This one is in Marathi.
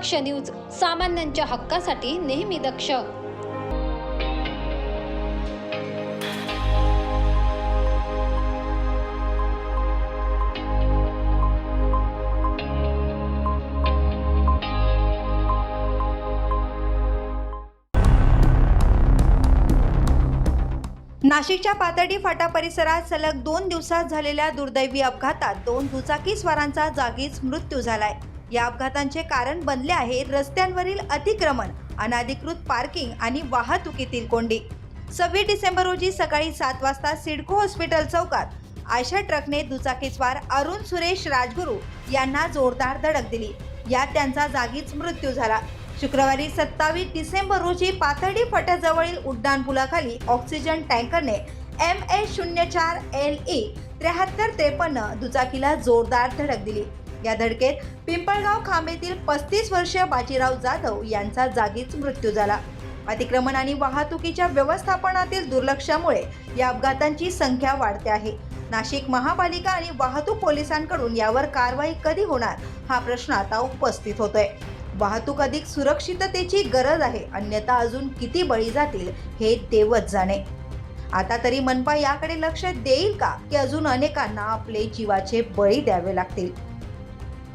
दक्ष न्यूज सामान्यांच्या हक्कासाठी नेहमी दक्ष. नाशिकच्या पातर्डी फाटा परिसरात सलग दोन दिवसात झालेल्या दुर्दैवी अपघातात दोन दुचाकी स्वारांचा जागीच मृत्यू झालाय. या अपघातांचे कारण बनले आहे रस्त्यांवरील अतिक्रमण अनाधिकृत पार्किंग आणि वाहतुकीतील कोंडी. सव्वीस डिसेंबर रोजी सकाळी सात वाजता सिडको हॉस्पिटल चौकात आयशा ट्रकने दुचाकीस्वार अरुण सुरेश राजगुरू यांना जोरदार धडक दिली. यात त्यांचा जागीच मृत्यू झाला. शुक्रवारी सत्तावीस डिसेंबर रोजी पाथर्डी फाट्याजवळील उड्डाणपुलाखाली ऑक्सिजन टँकरने एम ए शून्य चार एल ई त्र्याहत्तर त्रेपन्न दुचाकीला जोरदार धडक दिली. या धडकेत पिंपळगाव खांबेतील पस्तीस वर्षीय बाजीराव जाधव यांचा जागीच मृत्यू झाला. अतिक्रमण आणि वाहतुकीच्या व्यवस्थापनातील दुर्लक्षामुळे या अपघातांची संख्या वाढते आहे. नाशिक महापालिका आणि वाहतूक पोलिसांकडून यावर कारवाई कधी होणार हा प्रश्न आता उपस्थित होतोय. वाहतूक अधिक सुरक्षिततेची गरज आहे अन्यथा अजून किती बळी जातील हे देवच जाणे. आता तरी मनपा याकडे लक्ष देईल का की अजून अनेकांना आपले जीवाचे बळी द्यावे लागतील.